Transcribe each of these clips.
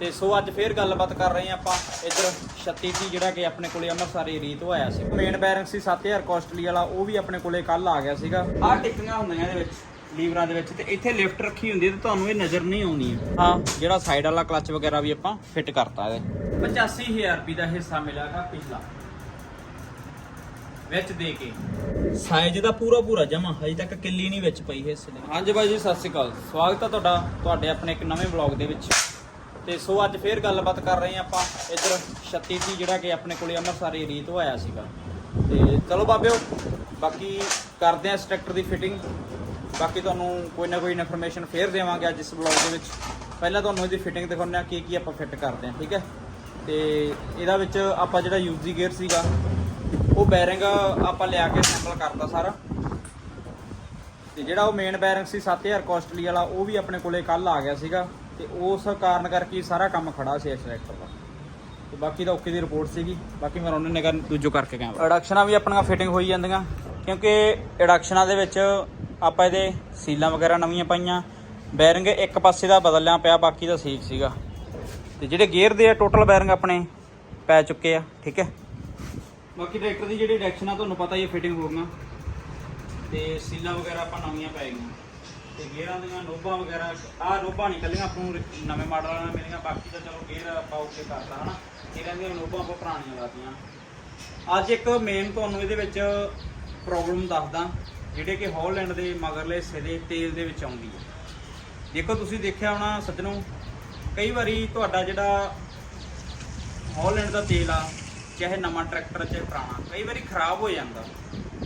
ਤੇ ਸੋ ਅੱਜ ਫੇਰ ਗੱਲਬਾਤ ਕਰ ਰਹੇ ਹਾਂ ਆਪਾਂ ਇੱਧਰ 36 ਸੀ ਜਿਹੜਾ ਕਿ ਆਪਣੇ ਕੋਲੇ ਅੰਮ੍ਰਿਤਸਰ ਏਰੀਆ ਤੋਂ ਆਇਆ ਸੀ। ਮੇਨ ਬੈਰਿੰਗ ਸੀ 7000 ਕੋਸਟਲੀ ਵਾਲਾ ਉਹ ਵੀ ਆਪਣੇ ਕੋਲੇ ਕੱਲ ਆ ਗਿਆ ਸੀਗਾ। ਆਹ ਟਿੱਕੀਆਂ ਹੁੰਦੀਆਂ ਇਹਦੇ ਵਿੱਚ ਲੀਵਰਾਂ ਦੇ ਵਿੱਚ ਤੇ ਇੱਥੇ ਲਿਫਟ ਰੱਖੀ ਹੁੰਦੀ ਹੈ ਤੇ ਤੁਹਾਨੂੰ ਇਹ ਨਜ਼ਰ ਨਹੀਂ ਆਉਣੀ ਹੈ। ਹਾਂ ਜਿਹੜਾ ਸਾਈਡ ਵਾਲਾ ਕਲਚ ਵਗੈਰਾ ਵੀ ਆਪਾਂ ਫਿੱਟ ਕਰਤਾ ਇਹਦੇ। 85000 ਰੁਪਏ ਦਾ ਹਿੱਸਾ ਮਿਲਾਗਾ ਪਿਛਲਾ। ਵਿੱਚ ਦੇ ਕੇ। ਸਾਈਜ਼ ਦਾ ਪੂਰਾ ਪੂਰਾ ਜਮਾ ਹਜੇ ਤੱਕ ਕਿੱਲੀ ਨਹੀਂ ਵਿੱਚ ਪਈ ਹਿੱਸੇ ਦੇ ਹਾਂਜੀ ਬਾਈ ਜੀ ਸਤਿ ਸ਼੍ਰੀ ਅਕਾਲ। ਸਵਾਗਤ ਹੈ ਤੁਹਾਡਾ ਤੁਹਾਡੇ ਆਪਣੇ ਇੱਕ ਨਵੇਂ ਵਲੌਗ ਦੇ ਵਿੱਚ। ਤੇ ਸੋ ਅੱਜ ਫੇਰ ਗੱਲਬਾਤ ਕਰ ਰਹੇ ਹਾਂ ਆਪਾਂ ਇੱਧਰ 36 ਸੀ ਜਿਹੜਾ ਕਿ ਆਪਣੇ ਕੋਲੇ ਅੰਮ੍ਰਿਤਸਰ ਏਰੀਏ ਤੋਂ ਆਇਆ ਸੀਗਾ। ਤੇ ਚਲੋ ਬਾਬਿਓ, ਬਾਕੀ ਕਰਦੇ ਆ ਇਸ ਟਰੈਕਟਰ ਦੀ ਫਿਟਿੰਗ ਬਾਕੀ ਤੁਹਾਨੂੰ ਕੋਈ ਨਾ ਕੋਈ ਇਨਫੋਰਮੇਸ਼ਨ ਫੇਰ ਦੇਵਾਂਗੇ ਅੱਜ ਇਸ ਵਲੌਗ ਦੇ ਵਿੱਚ। ਪਹਿਲਾਂ ਤੁਹਾਨੂੰ ਇਹਦੀ ਫਿਟਿੰਗ ਦਿਖਾਉਂਦੇ ਆ ਕੀ ਕੀ ਆਪਾਂ ਫਿੱਟ ਕਰਦੇ ਆ ਠੀਕ ਹੈ? ਤੇ ਇਹਦਾ ਵਿੱਚ ਆਪਾਂ ਜਿਹੜਾ ਯੂਜ਼ੀ ਗੇਅਰ ਸੀਗਾ, ਉਹ ਬੈਰਿੰਗ ਆਪਾਂ ਲਿਆ ਕੇ ਸੈਂਪਲ ਕਰਤਾ ਸਾਰਾ। ਤੇ ਜਿਹੜਾ ਉਹ ਮੇਨ ਬੈਰਿੰਗ ਸੀ 7000 ਕੋਸਟਲੀ ਵਾਲਾ, ਉਹ ਵੀ ਆਪਣੇ ਕੋਲੇ ਕੱਲ ਆ ਗਿਆ ਸੀਗਾ। ਤੇ ਉਸ ਕਾਰਨ ਕਰਕੇ ਸਾਰਾ ਕੰਮ ਖੜਾ ਸੀ ਇਸ ਟਰੈਕਟਰ ਦਾ। ਤੇ ਬਾਕੀ ਦਾ ਓਕੇ ਦੀ ਰਿਪੋਰਟ ਸੀਗੀ। ਬਾਕੀ ਮੈਂ ਉਹਨਾਂ ਨੇ ਕਰ ਦੂਜੋ ਕਰਕੇ ਕੈਮਰਾ ਐਡਕਸ਼ਨਾਂ ਵੀ ਆਪਣੀਆਂ ਫਿਟਿੰਗ ਹੋਈ ਜਾਂਦੀਆਂ ਕਿਉਂਕਿ ਐਡਕਸ਼ਨਾਂ ਦੇ ਵਿੱਚ ਆਪਾਂ ਇਹਦੇ ਸੀਲਾਂ ਵਗੈਰਾ ਨਵੀਆਂ ਪਾਈਆਂ ਬੈਰਿੰਗ ਇੱਕ ਪਾਸੇ ਦਾ ਬਦਲਿਆ ਪਿਆ ਬਾਕੀ ਦਾ ਠੀਕ ਸੀਗਾ। ਤੇ ਜਿਹੜੇ ਗੇਅਰ ਦੇ ਆ ਟੋਟਲ ਬੈਰਿੰਗ ਆਪਣੇ ਪੈ ਚੁੱਕੇ ਆ ਠੀਕ ਹੈ? ਬਾਕੀ ਟਰੈਕਟਰ ਦੀ ਜਿਹੜੀ ਡਾਇਰੈਕਸ਼ਨ ਆ ਤੁਹਾਨੂੰ ਪਤਾ ਹੀ ਹੈ ਫਿਟਿੰਗ ਹੋ ਗਈਆਂ ਤੇ ਸੀਲਾਂ ਵਗੈਰਾ ਆਪਾਂ ਨਵੀਆਂ ਪੈ ਗਈਆਂ। ਤੇ ਗੇਅਰਾਂ ਦੀਆਂ ਨੋਬਾਂ ਵਗੈਰਾ, ਆਹ ਨੋਬਾਂ ਨਹੀਂ ਕੱਲੀਆਂ, ਆਪਾਂ ਨੂੰ ਨਵੇਂ ਮਾਡਲਾਂ ਨਾਲ ਮਿਲੀਆਂ, ਬਾਕੀ ਤਾਂ ਚਲੋ ਗੇਅਰ ਆਪਾਂ ਓਕੇ ਕਰਤਾ, ਹਨਾ? ਗੇਅਰਾਂ ਦੀਆਂ ਨੋਬਾਂ ਆਪਾਂ ਪੁਰਾਣੀਆਂ ਲਾਤੀਆਂ ਅੱਜ ਇੱਕ ਮੇਨ ਤੁਹਾਨੂੰ ਇਹਦੇ ਵਿੱਚ ਪ੍ਰੋਬਲਮ ਦੱਸਦਾ, ਜਿਹੜੇ ਕਿ ਹੌਲੈਂਡ ਦੇ ਮਗਰਲੇ ਹਿੱਸੇ ਦੇ ਤੇਲ ਦੇ ਵਿੱਚ ਆਉਂਦੀ ਹੈ। ਦੇਖੋ, ਤੁਸੀਂ ਦੇਖਿਆ ਹੋਣਾ ਸੱਜਣੋ, ਕਈ ਵਾਰੀ ਤੁਹਾਡਾ ਜਿਹੜਾ ਹੌਲੈਂਡ ਦਾ ਤੇਲ ਆ, ਚਾਹੇ ਨਵਾਂ ਟਰੈਕਟਰ ਚਾਹੇ ਪੁਰਾਣਾ, ਕਈ ਵਾਰੀ ਖਰਾਬ ਹੋ ਜਾਂਦਾ।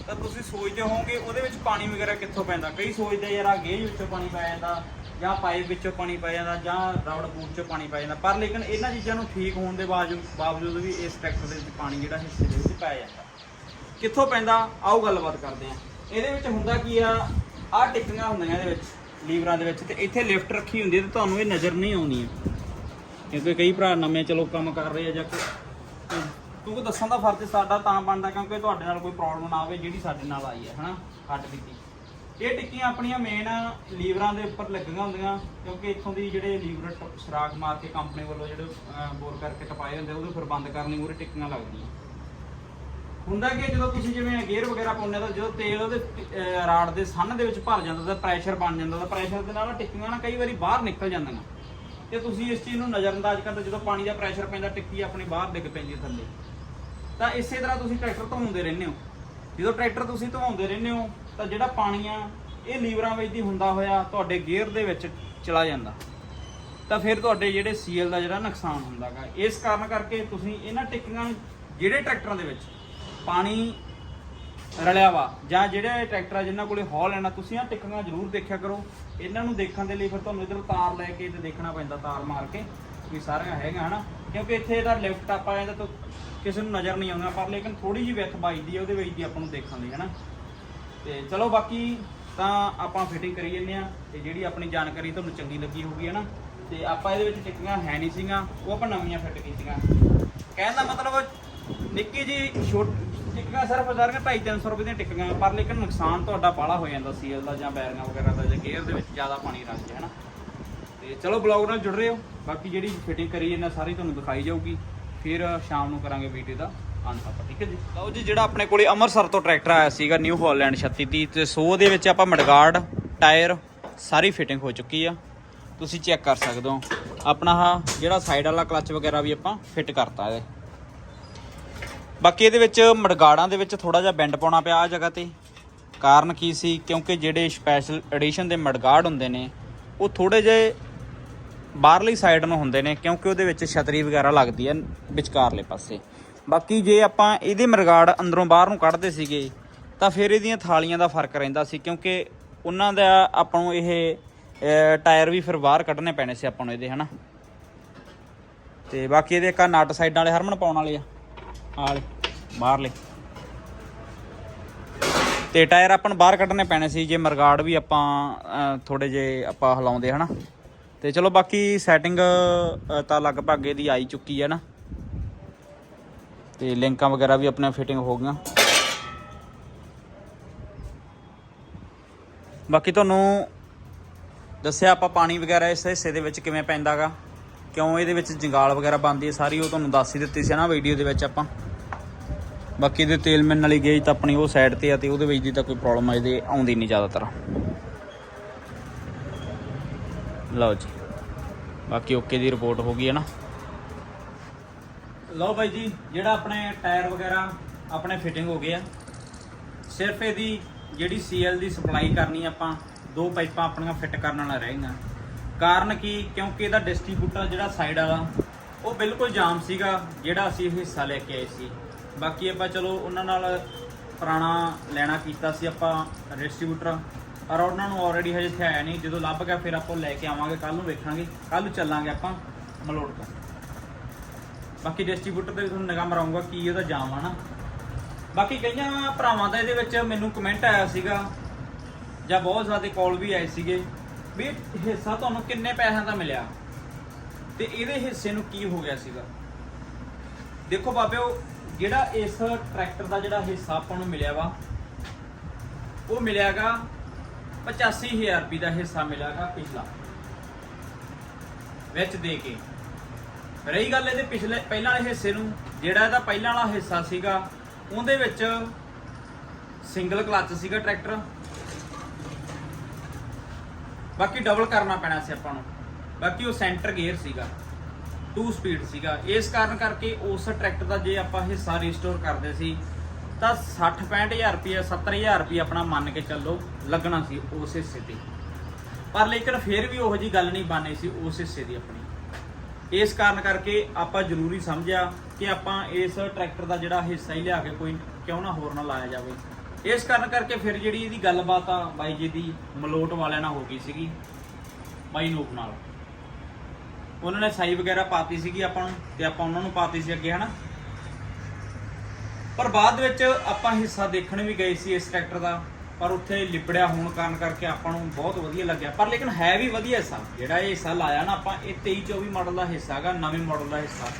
ਤਾਂ ਤੁਸੀਂ ਸੋਚਦੇ ਹੋਵੋਗੇ, ਉਹਦੇ ਵਿੱਚ ਪਾਣੀ ਵਗੈਰਾ ਕਿੱਥੋਂ ਪੈਂਦਾ? ਕਈ ਸੋਚਦੇ ਯਾਰ ਆ ਗੇਜ ਵਿੱਚੋਂ ਪਾਣੀ ਪੈ ਜਾਂਦਾ, ਜਾਂ ਪਾਈਪ ਵਿੱਚੋਂ ਪਾਣੀ ਪੈ ਜਾਂਦਾ, ਜਾਂ ਰਬੜ ਬੂਟ ਚੋਂ ਪਾਣੀ ਪੈ ਜਾਂਦਾ। ਪਰ ਲੇਕਿਨ ਇਹਨਾਂ ਚੀਜ਼ਾਂ ਨੂੰ ਠੀਕ ਹੋਣ ਦੇ ਬਾਵਜੂਦ ਬਾਵਜੂਦ ਵੀ ਇਸ ਟਰੈਕਟਰ ਦੇ ਵਿੱਚ ਪਾਣੀ ਜਿਹੜਾ ਹਿੱਸੇ ਦੇ ਵਿੱਚ ਪੈ ਜਾਂਦਾ। ਕਿੱਥੋਂ ਪੈਂਦਾ? ਆਓ ਗੱਲਬਾਤ ਕਰਦੇ ਆ ਇਹਦੇ ਵਿੱਚ ਹੁੰਦਾ ਕੀ ਆ? ਆਹ ਟਿੱਕੀਆਂ ਹੁੰਦੀਆਂ ਇਹਦੇ ਵਿੱਚ, ਲੀਵਰਾਂ ਦੇ ਵਿੱਚ, ਤੇ ਇੱਥੇ ਲਿਫਟ ਰੱਖੀ ਹੁੰਦੀ ਹੈ ਤੇ ਤੁਹਾਨੂੰ ਇਹ ਨਜ਼ਰ ਨਹੀਂ ਆਉਣੀ ਕਿਉਂਕਿ ਕਈ ਭਰਾ ਨਵੇਂ ਚਲੋ ਕੰਮ ਕਰ ਰਹੇ ਆ ਜਾਂ ਕਿਉਂਕਿ ਦੱਸਣ ਦਾ ਫਰਜ਼ ਸਾਡਾ ਤਾਂ ਬਣਦਾ ਕਿਉਂਕਿ ਤੁਹਾਡੇ ਨਾਲ ਕੋਈ ਪ੍ਰੋਬਲਮ ਨਾ ਆਵੇ ਜਿਹੜੀ ਸਾਡੇ ਨਾਲ ਆਈ ਹੈ ਹਨਾ? ਹੱਡ ਬੀਤੀ ਇਹ ਟਿੱਕੀਆਂ ਆਪਣੀਆਂ ਮੇਨ ਲੀਵਰਾਂ ਦੇ ਉੱਪਰ ਲੱਗੀਆਂ ਹੁੰਦੀਆਂ ਕਿਉਂਕਿ ਇੱਥੋਂ ਦੀ ਜਿਹੜੇ ਲੀਵਰ ਟ- ਸਰਾਖ ਮਾਰ ਕੇ ਕੰਪਨੀ ਵੱਲੋਂ ਜਿਹੜੇ ਬੋਰ ਕਰਕੇ ਟਪਾਏ ਹੁੰਦੇ ਉਹਨੂੰ ਫਿਰ ਬੰਦ ਕਰਨ ਲਈ ਮੂਰੇ ਟਿੱਕੀਆਂ ਲੱਗਦੀਆਂ। ਹੁੰਦਾ ਕਿ ਜਦੋਂ ਤੁਸੀਂ ਜਿਵੇਂ ਗੇਅਰ ਵਗੈਰਾ ਪਾਉਂਦੇ ਹੋ ਤਾਂ ਜਦੋਂ ਤੇਲ ਉਹਦੇ ਅਹ, ਰਾਡ ਦੇ ਸੰਨ ਦੇ ਵਿੱਚ ਭਰ ਜਾਂਦਾ ਤਾਂ ਪ੍ਰੈਸ਼ਰ ਬਣ ਜਾਂਦਾ ਤਾਂ ਪ੍ਰੈਸ਼ਰ ਦੇ ਨਾਲ ਟਿੱਕੀਆਂ ਨਾ ਕਈ ਵਾਰੀ ਬਾਹਰ ਨਿਕਲ ਜਾਂਦੀਆਂ। ਤੇ ਤੁਸੀਂ ਇਸ ਚੀਜ਼ ਨੂੰ ਨਜ਼ਰਅੰਦਾਜ਼ ਕਰਦੇ ਜਦੋਂ ਪਾਣੀ ਦਾ ਪ੍ਰੈਸ਼ਰ ਪੈਂਦਾ ਟਿੱਕੀ ਆਪਣੀ ਬਾਹਰ ਡਿੱਗ ਪੈਂਦੀ ਹੈ ਥੱਲੇ। ਤਾਂ ਇਸੇ ਤਰ੍ਹਾਂ ਤੁਸੀਂ ਟਰੈਕਟਰ ਧੋਉਂਦੇ ਰਹਿੰਦੇ ਹੋ। ਜਦੋਂ ਟਰੈਕਟਰ ਤੁਸੀਂ ਧੋਉਂਦੇ ਰਹਿੰਦੇ ਹੋ, ਤਾਂ ਜਿਹੜਾ ਪਾਣੀ ਆ ਇਹ ਲੀਵਰਾਂ ਵਿੱਚ ਦੀ ਹੁੰਦਾ ਹੋਇਆ, ਤੁਹਾਡੇ ਗੇਅਰ ਦੇ ਵਿੱਚ ਚਲਾ ਜਾਂਦਾ। ਤਾਂ ਫਿਰ ਤੁਹਾਡੇ ਜਿਹੜੇ ਸੀਐਲ ਦਾ ਜਿਹੜਾ ਨੁਕਸਾਨ ਹੁੰਦਾਗਾ। ਇਸ ਕਾਰਨ ਕਰਕੇ ਤੁਸੀਂ ਇਹਨਾਂ ਟਿੱਕੀਆਂ, ਜਿਹੜੇ ਟਰੈਕਟਰਾਂ ਦੇ ਵਿੱਚ ਪਾਣੀ ਰਲਿਆ ਵਾ, ਜਾਂ ਜਿਹੜੇ ਟਰੈਕਟਰ ਆ ਜਿਨ੍ਹਾਂ ਕੋਲੇ ਹੌਲ ਲੈਣਾ ਤੁਸੀਂ ਆ ਟਿੱਕੀਆਂ ਜ਼ਰੂਰ ਦੇਖਿਆ ਕਰੋ। ਇਹਨਾਂ ਨੂੰ ਦੇਖਣ ਦੇ ਲਈ ਫਿਰ ਤੁਹਾਨੂੰ ਇਧਰ ਤਾਰ ਲੈ ਕੇ ਤੇ ਦੇਖਣਾ ਪੈਂਦਾ, ਤਾਰ ਮਾਰ ਕੇ, ਵੀ ਸਾਰੀਆਂ ਹੈਗੀਆਂ, ਹਨਾ? ਕਿਉਂਕਿ ਇੱਥੇ ਇਹਦਾ ਲਿਫਟ ਅਪ ਆ ਜਾਂਦਾ ਤਾਂ ਕਿਸੇ ਨੂੰ ਨਜ਼ਰ ਨਹੀਂ ਆਉਂਦਾ, ਪਰ ਲੇਕਿਨ ਥੋੜੀ ਜਿਹੀ ਵਿੱਥ ਵੱਜਦੀ ਹੈ, ਉਹਦੇ ਵਿੱਚ ਦੀ ਆਪਾਂ ਨੂੰ ਦੇਖਣ ਲਈ ਹਨਾ? ਤੇ ਚਲੋ ਬਾਕੀ ਤਾਂ ਆਪਾਂ ਫਿਟਿੰਗ ਕਰੀ ਜੰਨੇ ਆ ਤੇ ਜਿਹੜੀ ਆਪਣੀ ਜਾਣਕਾਰੀ ਤੁਹਾਨੂੰ ਚੰਗੀ ਲੱਗੀ ਹੋਊਗੀ, ਹਨਾ? ਤੇ ਆਪਾਂ ਇਹਦੇ ਵਿੱਚ ਟਿੱਕੀਆਂ ਹੈ ਨਹੀਂ ਸੀਗੀਆਂ, ਉਹ ਆਪਾਂ ਨਵੀਆਂ ਫਿੱਟ ਕੀਤੀਆਂ। ਕਹਿਣ ਦਾ ਮਤਲਬ, ਨਿੱਕੀ ਜੀ ਛੋਟ, ਟਿੱਕੀਆਂ ਸਿਰਫ ਹਜ਼ਾਰਾਂ 250 ਰੁਪਏ ਦੀਆਂ ਟਿੱਕੀਆਂ, ਪਰ ਲੇਕਿਨ ਨੁਕਸਾਨ ਤੁਹਾਡਾ ਬਾਹਲਾ ਹੋ ਜਾਂਦਾ ਸੀਲ ਦਾ ਜਾਂ ਬੈਰਿੰਗਾਂ ਵਗੈਰਾ ਦਾ, ਜਾਂ ਗੇਅਰ ਦੇ ਵਿੱਚ ਜ਼ਿਆਦਾ ਪਾਣੀ ਰੱਖ ਹੈ ਹਨਾ? ਤੇ ਚਲੋ ਬਲੌਗ ਨਾਲ ਜੁੜ ਰਹੇ ਹੋ, ਬਾਕੀ ਜਿਹੜੀ ਫਿਟਿੰਗ ਕਰੀ ਇਹਨਾਂ ਸਾਰੀ ਤੁਹਾਨੂੰ ਦਿਖਾਈ ਜਾਊਗੀ। ਫਿਰ ਸ਼ਾਮ ਨੂੰ ਕਰਾਂਗੇ ਵੀਡੀਓ ਦਾ ਅੰਤ ਆਪਾਂ, ਠੀਕ ਹੈ ਜੀ? ਲਓ ਜੀ, ਜਿਹੜਾ ਆਪਣੇ ਕੋਲੇ ਅੰਮ੍ਰਿਤਸਰ ਤੋਂ ਟਰੈਕਟਰ ਆਇਆ ਸੀਗਾ ਨਿਊ ਹਾਲੈਂਡ 36 ਦੀ ਤੇ 100 ਦੇ ਵਿੱਚ ਆਪਾਂ ਮਡਗਾਰਡ ਟਾਇਰ ਸਾਰੀ ਫਿਟਿੰਗ ਹੋ ਚੁੱਕੀ ਆ। ਤੁਸੀਂ ਚੈੱਕ ਕਰ ਸਕਦੇ ਹੋ। ਆਪਣਾ ਆਹ ਜਿਹੜਾ ਸਾਈਡ ਵਾਲਾ ਕਲਚ ਵਗੈਰਾ ਵੀ ਆਪਾਂ ਫਿੱਟ ਕਰਤਾ ਇਹਦੇ। ਬਾਕੀ ਇਹਦੇ ਵਿੱਚ ਮਡਗਾੜਾਂ ਦੇ ਵਿੱਚ ਥੋੜਾ ਜਿਹਾ ਬੈਂਡ ਪਾਉਣਾ ਪਿਆ ਆ ਜਗ੍ਹਾ ਤੇ। ਕਾਰਨ ਕੀ ਸੀ? ਕਿਉਂਕਿ ਜਿਹੜੇ ਸਪੈਸ਼ਲ ਐਡੀਸ਼ਨ ਦੇ ਮਡਗਾਰਡ ਹੁੰਦੇ ਨੇ, ਉਹ ਥੋੜੇ ਜਿਹੇ ਬਾਹਰਲੀ ਸਾਈਡ ਨੂੰ ਹੁੰਦੇ ਨੇ, ਕਿਉਂਕਿ ਉਹਦੇ ਵਿੱਚ ਛਤਰੀ ਵਗੈਰਾ ਲੱਗਦੀ ਹੈ ਵਿਚਕਾਰਲੇ ਪਾਸੇ। ਬਾਕੀ ਜੇ ਆਪਾਂ ਇਹਦੇ ਮਰਗਾੜ ਅੰਦਰੋਂ ਬਾਹਰ ਨੂੰ ਕੱਢਦੇ ਸੀਗੇ, ਤਾਂ ਫਿਰ ਇਹਦੀਆਂ ਥਾਲੀਆਂ ਦਾ ਫ਼ਰਕ ਰਹਿੰਦਾ ਸੀ, ਕਿਉਂਕਿ ਉਹਨਾਂ ਦਾ ਆਪਾਂ ਨੂੰ ਇਹ ਟਾਇਰ ਵੀ ਫਿਰ ਬਾਹਰ ਕੱਢਣੇ ਪੈਣੇ ਸੀ ਆਪਾਂ ਨੂੰ ਇਹਦੇ, ਹਨਾ? ਤੇ ਬਾਕੀ ਇਹਦੇ ਇੱਕ ਆਹ ਨਟ ਸਾਈਡਾਂ ਵਾਲੇ, ਹਰਮਨ ਪਾਉਣ ਵਾਲੇ ਆ, ਆਹ ਬਾਹਰਲੇ। ਤੇ ਟਾਇਰ ਆਪਾਂ ਨੂੰ ਬਾਹਰ ਕੱਢਣੇ ਪੈਣੇ ਸੀ, ਜੇ ਮਰਗਾੜ ਵੀ ਆਪਾਂ ਥੋੜੇ ਜੇ ਆਪਾਂ ਹਿਲਾਉਂਦੇ, ਹਨਾ? ਤੇ ਚਲੋ ਬਾਕੀ ਸੈਟਿੰਗ ਤਾਂ ਲਗਭਗ ਇਹਦੀ ਆਈ ਚੁੱਕੀ ਹੈ ਨਾ। ਤੇ ਲਿੰਕਾਂ ਵਗੈਰਾ ਵੀ ਆਪਣੇ ਫਿਟਿੰਗ ਹੋ ਗਈਆਂ। ਬਾਕੀ ਤੁਹਾਨੂੰ ਦੱਸਿਆ ਆਪਾਂ ਪਾਣੀ ਵਗੈਰਾ ਇਸ ਹਿੱਸੇ ਦੇ ਵਿੱਚ ਕਿਵੇਂ ਪੈਂਦਾਗਾ, ਕਿਉਂ ਇਹਦੇ ਵਿੱਚ ਜੰਗਾਲ ਵਗੈਰਾ ਬੰਦੀ ਹੈ, ਸਾਰੀ ਉਹ ਤੁਹਾਨੂੰ ਦੱਸ ਹੀ ਦਿੱਤੀ ਸੀ ਨਾ ਵੀਡੀਓ ਦੇ ਵਿੱਚ ਆਪਾਂ। ਬਾਕੀ ਇਹਦੇ ਤੇਲ ਮਿਲਣ ਵਾਲੀ ਗੇਜ ਤਾਂ ਆਪਣੀ ਉਹ ਸਾਈਡ ਤੇ ਆ ਤੇ ਉਹਦੇ ਵਿੱਚ ਦੀ ਤਾਂ ਕੋਈ ਪ੍ਰੋਬਲਮ ਆ, ਇਹਦੇ ਆਉਂਦੀ ਨਹੀਂ ਜ਼ਿਆਦਾਤਰ। ਲਓ ਜੀ। ਬਾਕੀ ਓਕੇ ਦੀ ਰਿਪੋਰਟ ਹੋ ਗਈ ਹੈ ਨਾ। ਲਓ ਬਾਈ ਜੀ, ਜਿਹੜਾ ਆਪਣੇ ਟਾਇਰ ਵਗੈਰਾ, ਆਪਣੇ ਫਿਟਿੰਗ ਹੋ ਗਏ ਆ। ਸਿਰਫ ਇਹਦੀ ਜਿਹੜੀ ਸੀਐਲ ਦੀ ਸਪਲਾਈ ਕਰਨੀ ਆਪਾਂ, ਦੋ ਪਾਈਪਾਂ ਆਪਣੀਆਂ ਫਿੱਟ ਕਰਨ ਵਾਲਾ ਰਹਿ ਗਈਆਂ। ਕਾਰਨ ਕੀ? ਕਿਉਂਕਿ ਇਹਦਾ ਡਿਸਟ੍ਰੀਬਿਊਟਰ ਜਿਹੜਾ ਸਾਈਡ ਵਾਲਾ, ਉਹ ਬਿਲਕੁਲ ਜਾਮ ਸੀਗਾ, ਜਿਹੜਾ ਅਸੀਂ ਇਹ ਹਿੱਸਾ ਲੈ ਕੇ ਆਏ ਸੀ। ਬਾਕੀ ਆਪਾਂ ਚਲੋ ਉਹਨਾਂ ਨਾਲ ਪੁਰਾਣਾ ਲੈਣਾ ਕੀਤਾ ਸੀ ਆਪਾਂ ਡਿਸਟ੍ਰੀਬਿਊਟਰ ਪਰ ਉਹਨਾਂ ਨੂੰ ਆਲਰੇਡੀ ਹਜੇ ਇੱਥੇ ਆਇਆ ਨਹੀਂ। ਜਦੋਂ ਲੱਭ ਗਿਆ, ਫਿਰ ਆਪਾਂ ਲੈ ਕੇ ਆਵਾਂਗੇ ਕੱਲ ਨੂੰ ਵੇਖਾਂਗੇ। ਕੱਲ ਨੂੰ ਚੱਲਾਂਗੇ ਆਪਾਂ ਮਲੋੜ ਤੋਂ। ਬਾਕੀ ਡਿਸਟ੍ਰੀਬਿਊਟਰ ਤੇ ਵੀ ਤੁਹਾਨੂੰ ਨਿਗਾਹ ਮਰਾਉਂਗਾ ਕੀ ਉਹਦਾ ਜਾਮ ਆ ਨਾ। ਬਾਕੀ ਕਈਆਂ ਭਰਾਵਾਂ ਦਾ ਇਹਦੇ ਵਿੱਚ ਮੈਨੂੰ ਕਮੈਂਟ ਆਇਆ ਸੀਗਾ, ਜਾਂ ਬਹੁਤ ਜ਼ਿਆਦਾ ਕਾਲ ਵੀ ਆਏ ਸੀਗੇ, ਵੀ ਹਿੱਸਾ ਤੁਹਾਨੂੰ ਕਿੰਨੇ ਪੈਸਿਆਂ ਦਾ ਮਿਲਿਆ? ਤੇ ਇਹਦੇ ਹਿੱਸੇ ਨੂੰ ਕੀ ਹੋ ਗਿਆ ਸੀਗਾ? ਦੇਖੋ ਬਾਬਿਓ ਜਿਹੜਾ ਇਸ ਟਰੈਕਟਰ ਦਾ ਜਿਹੜਾ ਹਿੱਸਾ ਆਪਾਂ ਨੂੰ ਮਿਲਿਆ ਵਾ, ਉਹ ਮਿਲਿਆਗਾ 85000 ਰੁਪਏ ਦਾ ਹਿੱਸਾ ਮਿਲਿਆਗਾ ਪਿਛਲਾ। ਵਿੱਚ ਦੇ ਕੇ। ਰਹੀ ਗੱਲ ਇਹਦੇ ਪਿਛਲੇ ਪਹਿਲਾਂ ਵਾਲੇ ਹਿੱਸੇ ਨੂੰ, ਜਿਹੜਾ ਇਹਦਾ ਪਹਿਲਾਂ ਵਾਲਾ ਹਿੱਸਾ ਸੀਗਾ, ਉਹਦੇ ਵਿੱਚ ਸਿੰਗਲ ਕਲੱਚ ਸੀਗਾ ਟਰੈਕਟਰ ਬਾਕੀ ਡਬਲ ਕਰਨਾ ਪੈਣਾ ਸੀ ਆਪਾਂ ਨੂੰ। ਬਾਕੀ ਉਹ ਸੈਂਟਰ ਗੇਅਰ ਸੀਗਾ। 2 ਸਪੀਡ ਸੀਗਾ। ਇਸ ਕਾਰਨ ਕਰਕੇ ਉਸ ਟਰੈਕਟਰ ਦਾ ਜੇ ਆਪਾਂ ਹਿੱਸਾ ਰੀਸਟੋਰ ਕਰਦੇ ਸੀ ਤਾਂ 60 65000 ਰੁਪਏ 70000 ਰੁਪਏ ਆਪਣਾ ਮੰਨ ਕੇ ਚੱਲੋ ਲੱਗਣਾ ਸੀ ਉਸ ਹਿੱਸੇ ਤੇ। ਪਰ ਲੇਕਿਨ ਫਿਰ ਵੀ ਉਹੋ ਜੀ ਗੱਲ ਨਹੀਂ ਬਾਨੀ ਸੀ ਉਸ ਹਿੱਸੇ ਦੀ ਆਪਣੀ। ਇਸ ਕਾਰਨ ਕਰਕੇ ਆਪਾਂ ਜ਼ਰੂਰੀ ਸਮਝਿਆ ਕਿ ਆਪਾਂ ਇਸ ਟਰੈਕਟਰ ਦਾ ਜਿਹੜਾ ਹਿੱਸਾ ਹੀ ਲਿਆ ਕੇ ਕੋਈ ਕਿਉਂ ਨਾ ਹੋਰ ਨਾ ਲਾਇਆ ਜਾਵੇ। ਇਸ ਕਾਰਨ ਕਰਕੇ ਫਿਰ ਜਿਹੜੀ ਇਹਦੀ ਗੱਲਬਾਤ ਆ ਬਾਈ ਜੀ ਦੀ ਮਲੋਟ ਵਾਲਿਆਂ ਨਾਲ ਹੋ ਗਈ ਸੀਗੀ, ਬਾਈ ਨੂਪ ਨਾਲ। ਉਹਨਾਂ ਨੇ ਸਾਈ ਵਗੈਰਾ ਪਾਤੀ ਸੀਗੀ ਆਪਾਂ ਨੂੰ ਤੇ ਆਪਾਂ ਉਹਨਾਂ ਨੂੰ ਪਾਤੀ ਸੀ ਅੱਗੇ, ਹਨਾ? ਪਰ ਬਾਅਦ ਵਿੱਚ ਆਪਾਂ ਹਿੱਸਾ ਦੇਖਣ ਵੀ ਗਏ ਸੀ ਇਸ ਟਰੈਕਟਰ ਦਾ, ਪਰ ਉੱਥੇ ਲਿਬੜਿਆ ਹੋਣ ਕਾਰਨ ਕਰਕੇ ਆਪਾਂ ਨੂੰ ਬਹੁਤ ਵਧੀਆ ਲੱਗਿਆ। ਪਰ ਲੇਕਿਨ ਹੈ ਵੀ ਵਧੀਆ ਹਿੱਸਾ। ਜਿਹੜਾ ਇਹ ਹਿੱਸਾ ਲਾਇਆ ਨਾ ਆਪਾਂ, ਇਹ 23 24 ਮਾਡਲ ਦਾ ਹਿੱਸਾ ਹੈਗਾ, ਨਵੇਂ ਮਾਡਲ ਦਾ ਹਿੱਸਾ।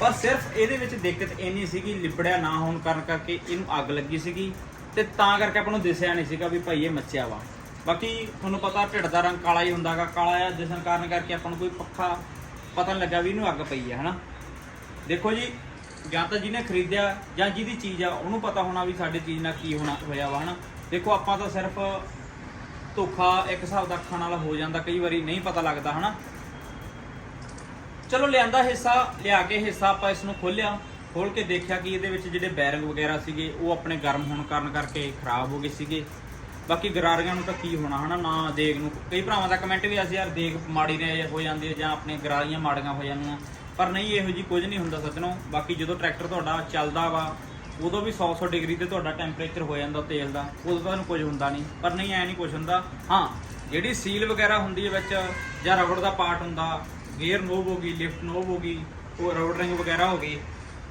ਪਰ ਸਿਰਫ ਇਹਦੇ ਵਿੱਚ ਦਿੱਕਤ ਇੰਨੀ ਸੀਗੀ, ਲਿਬੜਿਆ ਨਾ ਹੋਣ ਕਾਰਨ ਕਰਕੇ ਇਹਨੂੰ ਅੱਗ ਲੱਗੀ ਸੀਗੀ ਤੇ ਤਾਂ ਕਰਕੇ ਆਪਾਂ ਨੂੰ ਦਿਸਿਆ ਨਹੀਂ ਸੀਗਾ ਵੀ ਭਾਈ ਇਹ ਮੱਚਿਆ ਵਾ। ਬਾਕੀ ਤੁਹਾਨੂੰ ਪਤਾ ਢਿੱਡ ਦਾ ਰੰਗ ਕਾਲਾ ਹੀ ਹੁੰਦਾਗਾ ਕਾਲਾ ਆ ਦਿਸਣ ਕਾਰਨ ਕਰਕੇ ਆਪਾਂ ਨੂੰ ਕੋਈ ਪੱਖਾ ਪਤਾ ਨਹੀਂ ਲੱਗਾ ਵੀ ਇਹਨੂੰ ਅੱਗ ਪਈ ਹੈ, ਹਨਾ? ਦੇਖੋ ਜੀ ਜਾਂ ਤਾਂ ਜਿਹਨੇ ਖਰੀਦਿਆ ਜਾਂ ਜਿਹਦੀ ਚੀਜ਼ ਆ, ਉਹਨੂੰ ਪਤਾ ਹੋਣਾ ਵੀ ਸਾਡੀ ਚੀਜ਼ ਨਾਲ ਕੀ ਹੋਣਾ, ਹੋਇਆ ਵਾ, ਹਨਾ? ਦੇਖੋ, ਆਪਾਂ ਤਾਂ ਸਿਰਫ ਧੋਖਾ ਇੱਕ ਹਿਸਾਬ ਦਾ ਅੱਖਾਂ ਨਾਲ ਹੋ ਜਾਂਦਾ, ਕਈ ਵਾਰੀ ਨਹੀਂ ਪਤਾ ਲੱਗਦਾ, ਹਨਾ? ਚਲੋ, ਲਿਆਂਦਾ ਹਿੱਸਾ, ਲਿਆ ਕੇ ਹਿੱਸਾ ਆਪਾਂ ਇਸ ਨੂੰ ਖੋਲਿਆ ਖੋਲ ਕੇ ਦੇਖਿਆ ਕਿ ਇਹਦੇ ਵਿੱਚ ਜਿਹੜੇ ਬੈਰਿੰਗ ਵਗੈਰਾ ਸੀਗੇ, ਉਹ ਆਪਣੇ ਗਰਮ ਹੋਣ ਕਾਰਨ ਕਰਕੇ ਖਰਾਬ ਹੋ ਗਏ ਸੀਗੇ। ਬਾਕੀ ਗਰਾਰੀਆਂ ਨੂੰ ਤਾਂ ਕੀ ਹੋਣਾ, ਹਨਾ? ਨਾ ਦੇਗ ਨੂੰ, ਕਈ ਭਰਾਵਾਂ ਦਾ ਕਮੈਂਟ ਵੀ ਆ ਸੀ, ਯਾਰ ਦੇਗ ਮਾੜੀ ਨੇ ਹੋ ਜਾਂਦੀ ਹੈ ਜਾਂ ਆਪਣੇ ਗਰਾਰੀਆਂ ਮਾੜੀਆਂ ਹੋ ਜਾਂਦੀਆਂ। ਪਰ ਨਹੀਂ, ਇਹੋ ਜੀ ਕੁਝ ਨਹੀਂ ਹੁੰਦਾ ਸੱਜਣੋ। ਬਾਕੀ ਜਦੋਂ ਟਰੈਕਟਰ ਤੁਹਾਡਾ ਚੱਲਦਾ ਵਾ, ਉਦੋਂ ਵੀ 100-100 ਡਿਗਰੀ ਤੇ ਤੁਹਾਡਾ ਟੈਂਪਰੇਚਰ ਹੋ ਜਾਂਦਾ ਤੇਲ ਦਾ। ਉਦੋਂ ਤੁਹਾਨੂੰ ਕੁਝ ਹੁੰਦਾ ਨਹੀਂ। ਪਰ ਨਹੀਂ, ਐ ਨਹੀਂ ਕੁਝ ਹੁੰਦਾ। ਹਾਂ, ਜਿਹੜੀ ਸੀਲ ਵਗੈਰਾ ਹੁੰਦੀ ਹੈ ਵਿੱਚ, ਜਾਂ ਰਬੜ ਦਾ ਪਾਰਟ ਹੁੰਦਾ, ਗੇਅਰ ਨੋਬ ਹੋ ਗਈ, ਲਿਫਟ ਨੋਬ ਹੋ ਗਈ, ਉਹ ਰਬੜ ਰਿੰਗ ਵਗੈਰਾ ਹੋ ਗਈ,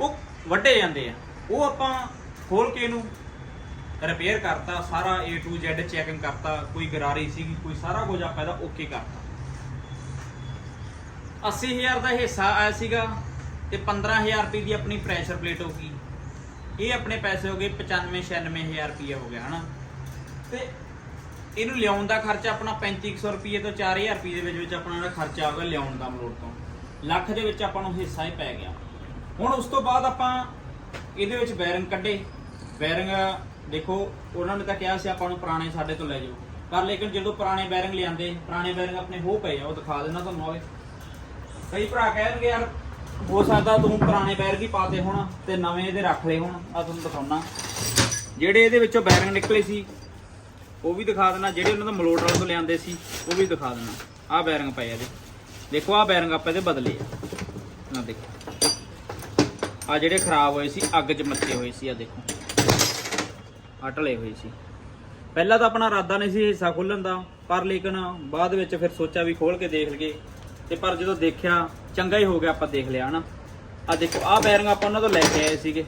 ਉਹ ਵੱਡੇ ਜਾਂਦੇ ਆ। ਉਹ ਆਪਾਂ ਖੋਲ ਕੇ ਇਹਨੂੰ ਰਿਪੇਅਰ ਕਰਤਾ, ਸਾਰਾ A to Z ਚੈਕਿੰਗ ਕਰਤਾ, ਕੋਈ ਗਰਾਰੀ ਸੀਗੀ, ਕੋਈ ਸਾਰਾ ਕੁਝ ਆਪਾਂ ਇਹਦਾ ਓਕੇ ਕਰਤਾ। 80000 ਦਾ ਹਿੱਸਾ ਆਇਆ ਸੀਗਾ ਤੇ 15000 ਰੁਪਏ ਦੀ ਆਪਣੀ ਪ੍ਰੈਸ਼ਰ ਪਲੇਟ ਹੋ ਗਈ। ਇਹ ਆਪਣੇ ਪੈਸੇ ਹੋ ਗਏ 95 96000 ਰੁਪਏ ਹੋ ਗਿਆ, ਹਨਾ? ਤੇ ਇਹਨੂੰ ਲਿਆਉਣ ਦਾ ਖਰਚਾ ਆਪਣਾ 3500 ਰੁਪਏ ਤੋਂ 4000 ਰੁਪਏ ਦੇ ਵਿੱਚ ਵਿੱਚ ਆਪਣਾ ਜਿਹੜਾ ਖਰਚਾ ਆਊਗਾ ਲਿਆਉਣ ਦਾ ਮਲੋੜ ਤੋਂ। ਲੱਖ ਦੇ ਵਿੱਚ ਆਪਾਂ ਨੂੰ ਹਿੱਸਾ ਹੀ ਪੈ ਗਿਆ। ਹੁਣ ਉਸ ਤੋਂ ਬਾਅਦ ਆਪਾਂ ਇਹਦੇ ਵਿੱਚ ਬੈਰਿੰਗ ਕੱਢੇ। ਬੈਰਿੰਗ ਦੇਖੋ, ਉਹਨਾਂ ਨੇ ਤਾਂ ਕਿਹਾ ਸੀ ਆਪਾਂ ਨੂੰ ਪੁਰਾਣੇ ਸਾਡੇ ਤੋਂ ਲੈ ਜਾਓ। ਪਰ ਲੇਕਿਨ ਜਦੋਂ ਪੁਰਾਣੇ ਬੈਰਿੰਗ ਲਿਆਂਦੇ, ਪੁਰਾਣੇ ਬੈਰਿੰਗ ਆਪਣੇ ਹੋ ਪਏ ਆ, ਉਹ ਦਿਖਾ ਦੇਣਾ ਤੁਹਾਨੂੰ ਆਵੇ ਕਈ ਭਰਾ ਕਹਿਣਗੇ ਯਾਰ, ਹੋ ਸਕਦਾ ਤੂੰ ਪੁਰਾਣੇ ਬੈਰਿੰਗ ਹੀ ਪਾਤੇ ਹੋਣ ਤੇ ਨਵੇਂ ਇਹਦੇ ਰੱਖ ਲਏ ਹੁਣ ਆ ਤੁਹਾਨੂੰ ਦਿਖਾਉਣਾ। ਜਿਹੜੇ ਇਹਦੇ ਵਿੱਚੋਂ ਬੈਰਿੰਗ ਨਿਕਲੇ ਸੀ, ਉਹ ਵੀ ਦਿਖਾ ਦੇਣਾ। ਜਿਹੜੇ ਉਹਨਾਂ ਦਾ ਮਲੋਟ ਵਾਲੇ ਤੋਂ ਲਿਆਂਦੇ ਸੀ, ਉਹ ਵੀ ਦਿਖਾ ਦੇਣਾ। ਆਹ ਬੈਰਿੰਗ ਪਏ ਆ ਇਹਦੇ। ਦੇਖੋ, ਆਹ ਬੈਰਿੰਗ ਆਪਾਂ ਇਹਦੇ ਬਦਲੇ ਆ। ਆ ਦੇਖੋ। ਆ ਜਿਹੜੇ ਖਰਾਬ ਹੋਏ ਸੀ, ਅੱਗ 'ਚ ਮੱਚੇ ਹੋਏ ਸੀ ਆ ਦੇਖੋ। ਆ ਢਲੇ ਹੋਏ ਸੀ। ਪਹਿਲਾਂ ਤਾਂ ਆਪਣਾ ਇਰਾਦਾ ਨਹੀਂ ਸੀ ਹਿੱਸਾ ਖੋਲਣ ਦਾ, ਪਰ ਲੇਕਿਨ ਬਾਅਦ ਵਿੱਚ ਫਿਰ ਸੋਚਿਆ ਵੀ ਖੋਲ ਕੇ ਦੇਖ ਲਈਏ। ਤੇ ਪਰ ਜਦੋਂ ਦੇਖਿਆ, ਚੰਗਾ ਹੀ ਹੋ ਗਿਆ ਆਪਾਂ ਦੇਖ ਲਿਆ, ਹਨਾ? ਆ ਦੇਖੋ, ਆਹ ਬੈਰਿੰਗ ਆਪਾਂ ਉਹਨਾਂ ਤੋਂ ਲੈ ਕੇ ਆਏ ਸੀਗੇ।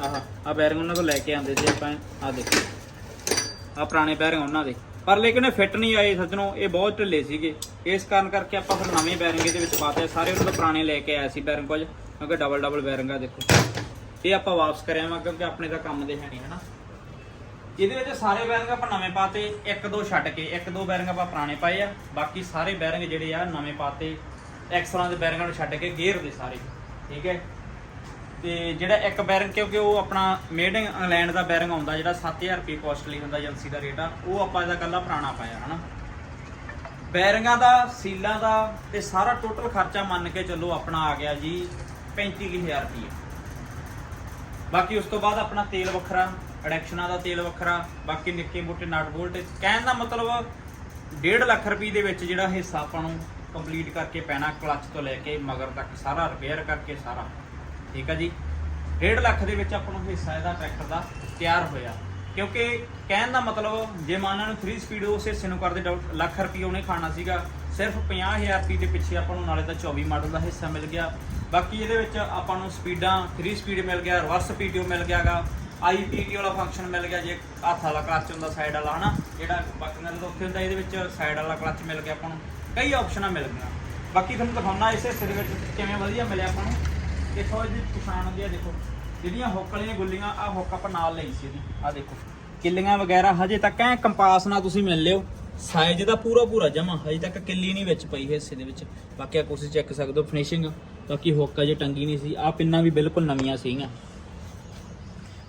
ਆਹ ਆ ਬੈਰਿੰਗ ਉਹਨਾਂ ਤੋਂ ਲੈ ਕੇ ਆਂਦੇ ਸੀ ਆਪਾਂ ਆ ਦੇਖੋ। ਆ ਪੁਰਾਣੇ ਬੈਰਿੰਗ ਉਹਨਾਂ ਦੇ। ਪਰ ਲੇਕਿਨ ਇਹ ਫਿੱਟ ਨਹੀਂ ਆਏ ਸੱਜਣੋ, ਇਹ ਬਹੁਤ ਢਿੱਲੇ ਸੀਗੇ। ਇਸ ਕਾਰਨ ਕਰਕੇ ਆਪਾਂ ਫਿਰ ਨਵੇਂ ਬੈਰਿੰਗ ਇਹਦੇ ਵਿੱਚ ਪਾਤੇ ਸਾਰੇ ਉਹਨਾਂ ਤੋਂ ਪੁਰਾਣੇ ਲੈ ਕੇ ਆਏ ਸੀ ਬੈਰਿੰਗ ਕੁਝ। ਕਿਉਂਕਿ ਡਬਲ ਡਬਲ ਬੈਰਿੰਗ ਆ, ਦੇਖੋ। ਇਹ ਆਪਾਂ ਵਾਪਸ ਕਰਿਆ ਵਾ ਕਿਉਂਕਿ ਆਪਣੇ ਦਾ ਕੰਮ ਦੇ ਹੈ ਨਹੀਂ, ਹਨਾ? ਇਹਦੇ ਵਿੱਚ ਸਾਰੇ ਬੈਰਿੰਗ ਆਪਾਂ ਨਵੇਂ ਪਾਤੇ, ਇੱਕ ਦੋ ਛੱਡ ਕੇ, ਇੱਕ ਦੋ ਬੈਰਿੰਗ ਆਪਾਂ ਪੁਰਾਣੇ ਪਾਏ ਆ। ਬਾਕੀ ਸਾਰੇ ਬੈਰਿੰਗ ਜਿਹੜੇ ਆ ਨਵੇਂ ਪਾਤੇ ਐਕਸਲਾਂ ਦੇ ਬੈਰਿੰਗਾਂ ਨੂੰ ਛੱਡ ਕੇ ਗੇਅਰ ਦੇ ਸਾਰੇ, ਠੀਕ ਹੈ? ਤੇ ਜਿਹੜਾ ਇੱਕ ਬੈਰਿੰਗ, ਕਿਉਂਕਿ ਉਹ ਆਪਣਾ ਮੇਡ ਇਨ ਇੰਗਲੈਂਡ ਦਾ ਬੈਰਿੰਗ ਆਉਂਦਾ, ਜਿਹੜਾ 7000 ਰੁਪਏ ਕੋਸਟਲੀ ਹੁੰਦਾ ਏਜੰਸੀ ਦਾ ਰੇਟ ਆ, ਉਹ ਆਪਾਂ ਇਹਦਾ ਕੱਲਾ ਪੁਰਾਣਾ ਪਾਇਆ, ਹਨਾ? ਬੈਰਿੰਗਾਂ ਦਾ, ਸੀਲਾਂ ਦਾ ਤੇ ਸਾਰਾ ਟੋਟਲ ਖਰਚਾ ਮੰਨ ਕੇ ਚੱਲੋ ਆਪਣਾ ਆ ਗਿਆ ਜੀ 35000 ਰੁਪਏ। ਬਾਕੀ ਉਸ ਤੋਂ ਬਾਅਦ ਆਪਣਾ ਤੇਲ ਵੱਖਰਾ ਅਡੈਕਸ਼ਨਾਂ ਦਾ ਤੇਲ ਵੱਖਰਾ, ਬਾਕੀ ਨਿੱਕੇ ਮੋਟੇ ਨਟ ਬੋਲਟ। ਕਹਿਣ ਦਾ ਮਤਲਬ 1.5 ਲੱਖ ਰੁਪਏ ਦੇ ਵਿੱਚ ਜਿਹੜਾ ਹਿੱਸਾ ਆਪਾਂ ਨੂੰ ਕੰਪਲੀਟ ਕਰਕੇ ਪੈਣਾ ਕਲੱਚ ਤੋਂ ਲੈ ਕੇ ਮਗਰ ਤੱਕ ਸਾਰਾ ਰਿਪੇਅਰ ਕਰਕੇ ਸਾਰਾ। ਠੀਕ ਆ ਜੀ? 1.5 ਲੱਖ ਦੇ ਵਿੱਚ ਆਪਾਂ ਨੂੰ ਹਿੱਸਾ ਇਹਦਾ ਟਰੈਕਟਰ ਦਾ ਤਿਆਰ ਹੋਇਆ। ਕਿਉਂਕਿ ਕਹਿਣ ਦਾ ਮਤਲਬ, ਜੇ ਮਾਨਾਂ ਨੂੰ 3 ਸਪੀਡ ਉਸ ਹਿੱਸੇ ਨੂੰ ਕਰਦੇ ਡਾਊਟ ਲੱਖ ਰੁਪਏ ਉਹਨੇ ਖਾਣਾ ਸੀਗਾ, ਸਿਰਫ 50000 ਰੁਪਏ ਦੇ ਪਿੱਛੇ ਆਪਾਂ ਨੂੰ ਨਾਲੇ ਤਾਂ 24 ਮਾਡਲ ਦਾ ਹਿੱਸਾ ਮਿਲ ਗਿਆ। ਬਾਕੀ ਇਹਦੇ ਵਿੱਚ ਆਪਾਂ ਨੂੰ ਸਪੀਡਾਂ 3 ਸਪੀਡ ਮਿਲ ਗਿਆ ਰਿਵਰਸ ਪੀਟੀਓ ਮਿਲ ਗਿਆਗਾ। ਆਈਪੀਟੀ ਵਾਲਾ ਫੰਕਸ਼ਨ ਮਿਲ ਗਿਆ ਜੇ ਹੱਥ ਵਾਲਾ ਕਲੱਚ ਹੁੰਦਾ ਸਾਈਡ ਵਾਲਾ, ਹਨਾ? ਜਿਹੜਾ ਬਾਕੀ ਦਾ ਉੱਥੇ ਹੁੰਦਾ, ਇਹਦੇ ਵਿੱਚ ਸਾਈਡ ਵਾਲਾ ਕਲੱਚ ਮਿਲ ਗਿਆ ਆਪਾਂ ਨੂੰ। ਕਈ ਆਪਸ਼ਨਾਂ ਮਿਲ ਗਈਆਂ। ਬਾਕੀ ਤੁਹਾਨੂੰ ਦਿਖਾਉਣਾ ਇਸ ਹਿੱਸੇ ਦੇ ਵਿੱਚ ਕਿਵੇਂ ਵਧੀਆ ਮਿਲਿਆ ਆਪਾਂ ਨੂੰ। ਦੇਖੋ ਇਹਦੀ ਪਛਾਣ ਹੁੰਦੀ ਆ ਦੇਖੋ। ਜਿਹੜੀਆਂ ਹੁੱਕ ਵਾਲੀਆਂ ਗੁੱਲੀਆਂ ਆ ਹੁੱਕ ਆਪਾਂ ਨਾਲ ਲਈ ਸੀ ਇਹਦੀ। ਆ ਦੇਖੋ। ਕਿੱਲੀਆਂ ਵਗੈਰਾ ਹਜੇ ਤੱਕ ਐ ਕੰਪਾਸ ਨਾਲ ਤੁਸੀਂ ਮਿਲ ਲਿਓ। ਸਾਈਜ਼ ਦਾ ਪੂਰਾ ਪੂਰਾ ਜਮਾ, ਹਜੇ ਤੱਕ ਕਿੱਲੀ ਨਹੀਂ ਵਿੱਚ ਪਈ ਹਿੱਸੇ ਦੇ ਵਿੱਚ। ਬਾਕੀ ਆ ਤੁਸੀਂ ਚੈੱਕ ਸਕਦੇ ਹੋ ਫਿਨਿਸ਼ਿੰਗ ਬਾਕੀ ਹੁੱਕ ਅਜੇ ਟੰਗੀ ਨਹੀਂ ਸੀ। ਆ ਪਿੰਨਾਂ ਵੀ ਬਿਲਕੁਲ ਨਵੀਆਂ ਸੀਗੀਆਂ।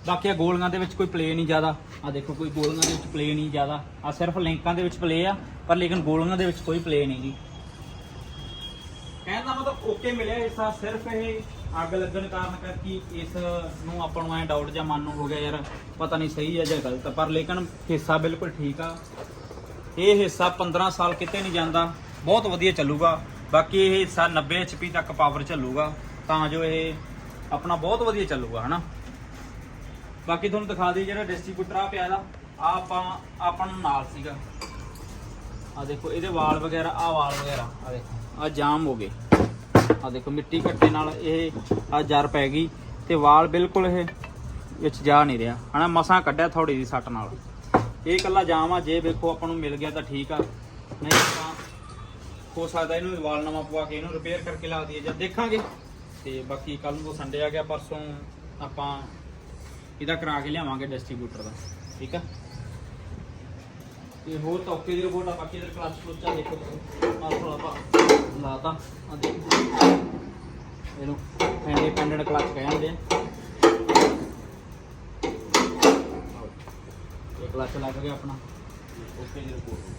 ਬਾਕੀ ਆ ਗੋਲੀਆਂ ਦੇ ਵਿੱਚ ਕੋਈ ਪਲੇ ਨਹੀਂ ਜ਼ਿਆਦਾ। ਆ ਦੇਖੋ, ਕੋਈ ਗੋਲੀਆਂ ਦੇ ਵਿੱਚ ਪਲੇ ਨਹੀਂ ਜ਼ਿਆਦਾ। ਆ ਸਿਰਫ ਲਿੰਕਾਂ ਦੇ ਵਿੱਚ ਪਲੇ ਆ, ਪਰ ਲੇਕਿਨ ਗੋਲੀਆਂ ਦੇ ਵਿੱਚ ਕੋਈ ਪਲੇ ਨਹੀਂ ਜੀ। ਕਹਿਣ ਦਾ ਮਤਲਬ ਓਕੇ ਮਿਲਿਆ ਹਿੱਸਾ ਸਿਰਫ ਇਹ ਅੱਗ ਲੱਗਣ ਕਾਰਨ ਕਰਕੇ ਇਸ ਨੂੰ ਆਪਾਂ ਨੂੰ ਐ ਡਾਊਟ ਜਾਂ ਮਨ ਨੂੰ ਹੋ ਗਿਆ ਯਾਰ, ਪਤਾ ਨਹੀਂ ਸਹੀ ਹੈ ਜਾਂ ਗਲਤ ਪਰ ਲੇਕਿਨ ਹਿੱਸਾ ਬਿਲਕੁਲ ਠੀਕ ਆ। ਇਹ ਹਿੱਸਾ 15 ਸਾਲ ਕਿਤੇ ਨਹੀਂ ਜਾਂਦਾ, ਬਹੁਤ ਵਧੀਆ ਚੱਲੂਗਾ। ਬਾਕੀ ਇਹ ਹਿੱਸਾ 90 HP ਤੱਕ ਪਾਵਰ ਚੱਲੂਗਾ, ਤਾਂ ਜੋ ਇਹ ਆਪਣਾ ਬਹੁਤ ਵਧੀਆ ਚੱਲੂਗਾ, ਹਨਾ? ਬਾਕੀ ਤੁਹਾਨੂੰ ਦਿਖਾ ਦਈਏ ਜਿਹੜਾ ਡਿਸਟ੍ਰੀਬਿਊਟਰ ਆ ਪਿਆ ਦਾ ਆ ਆਪਾਂ ਆਪਾਂ ਨੂੰ ਨਾਲ ਸੀਗਾ। ਆ ਦੇਖੋ, ਇਹਦੇ ਵਾਲ ਵਗੈਰਾ ਆ ਵਾਲ ਵਗੈਰਾ ਆ ਦੇਖੋ। ਆ ਜਾਮ ਹੋ ਗਏ। ਆ ਦੇਖੋ, ਮਿੱਟੀ ਘੱਟੇ ਨਾਲ ਇਹ ਆ ਜਰ ਪੈ ਗਈ ਤੇ ਵਾਲ ਬਿਲਕੁਲ ਇਹ ਵਿੱਚ ਜਾ ਨਹੀਂ ਰਿਹਾ। ਹਨਾ, ਮਸਾਂ ਕੱਢਿਆ ਥੋੜੀ ਦੀ ਸੱਟ ਨਾਲ। ਇਹ ਇਕੱਲਾ ਜਾਮ ਆ, ਜੇ ਵੇਖੋ ਆਪਾਂ ਨੂੰ ਮਿਲ ਗਿਆ ਤਾਂ ਠੀਕ ਆ। ਨਹੀਂ ਤਾਂ ਹੋ ਸਕਦਾ ਇਹਨੂੰ ਵਾਲ ਨਵਾਂ ਪਵਾ ਕੇ ਇਹਨੂੰ ਰਿਪੇਅਰ ਕਰਕੇ ਲਾ ਦਈਏ ਜਾਂ ਦੇਖਾਂਗੇ। ਤੇ ਬਾਕੀ ਕੱਲ ਨੂੰ ਸੰਡੇ ਆ ਗਿਆ, ਪਰਸੋਂ ਆਪਾਂ ਇਹਦਾ ਕਰਾ ਕੇ ਲਿਆਵਾਂਗੇ ਡਿਸਟ੍ਰੀਬਿਊਟਰ ਦਾ, ਠੀਕ ਆ? ਤੇ ਹੋਰ ਤਾਂ ਦੀ ਰਿਪੋਰਟ ਆ, ਬਾਕੀ ਇਧਰ ਕਲਚ ਦੇਖੋ ਆ ਆਪਾਂ ਲਾਤਾ ਆ ਦੇਖੋ। ਇਹਨੂੰ ਇੰਡੀਪੈਂਡੈਂਟ ਕਲਚ ਕਹਿੰਦੇ ਆ। ਇਹ ਕਲਚ ਲੱਗ ਗਿਆ ਆਪਣਾ। ਓਕੇ ਦੀ ਰਿਪੋਰਟ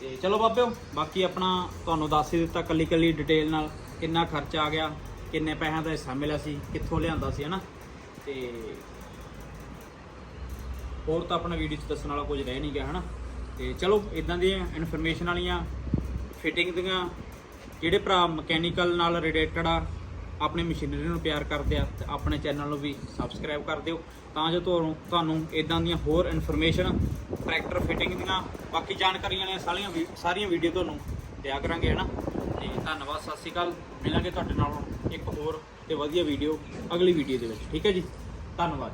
ਤੇ ਚਲੋ ਬਾਬਿਓ, ਬਾਕੀ ਆਪਣਾ ਤੁਹਾਨੂੰ ਦੱਸ ਹੀ ਦਿੱਤਾ ਕੱਲੀ ਕੱਲੀ ਡਿਟੇਲ ਨਾਲ ਕਿੰਨਾ ਖਰਚਾ ਆ ਗਿਆ, ਕਿੰਨੇ ਪੈਸਿਆਂ ਦਾ ਹਿੱਸਾ ਮਿਲਿਆ ਸੀ, ਕਿੱਥੋਂ ਲਿਆਂਦਾ ਸੀ, ਹਨਾ? ਤੇ ਹੋਰ ਤਾਂ ਆਪਣਾ ਵੀਡੀਓ 'ਚ ਦੱਸਣ ਵਾਲਾ ਕੁਝ ਰਹਿ ਨਹੀਂ ਗਿਆ, ਹਨਾ? ਤੇ ਚਲੋ ਇਦਾਂ ਦੀਆਂ ਇਨਫੋਰਮੇਸ਼ਨ ਵਾਲੀਆਂ ਫਿਟਿੰਗ ਦੀਆਂ, ਜਿਹੜੇ ਭਰਾ ਮਕੈਨੀਕਲ ਨਾਲ ਰਿਲੇਟਡ ਆ, ਆਪਣੀ ਮਸ਼ੀਨਰੀ ਨੂੰ ਪਿਆਰ ਕਰਦੇ ਆ, ਤੇ ਆਪਣੇ ਚੈਨਲ ਨੂੰ ਵੀ ਸਬਸਕ੍ਰਾਈਬ ਕਰ ਦਿਓ। ਤਾਂ ਜੋ ਤੁਹਾਨੂੰ ਤੁਹਾਨੂੰ ਇਦਾਂ ਦੀਆਂ ਹੋਰ ਇਨਫੋਰਮੇਸ਼ਨ ਟਰੈਕਟਰ ਫਿਟਿੰਗ ਦੀਆਂ, ਬਾਕੀ ਜਾਣਕਾਰੀਆਂ ਵਾਲੀਆਂ ਸਾਰੀਆਂ ਵੀ- ਸਾਰੀਆਂ ਵੀਡੀਓ ਤੁਹਾਨੂੰ ਦਿਆ ਕਰਾਂਗੇ, ਹਨਾ? ਤੇ ਧੰਨਵਾਦ, ਸਤਿ ਸ਼੍ਰੀ ਅਕਾਲ। ਮਿਲਾਂਗੇ ਤੁਹਾਡੇ ਨਾਲ ਇੱਕ ਹੋਰ ਤੇ ਵਧੀਆ ਵੀਡੀਓ ਅਗਲੀ ਵੀਡੀਓ ਦੇ ਵਿੱਚ, ਠੀਕ ਹੈ ਜੀ? ਧੰਨਵਾਦ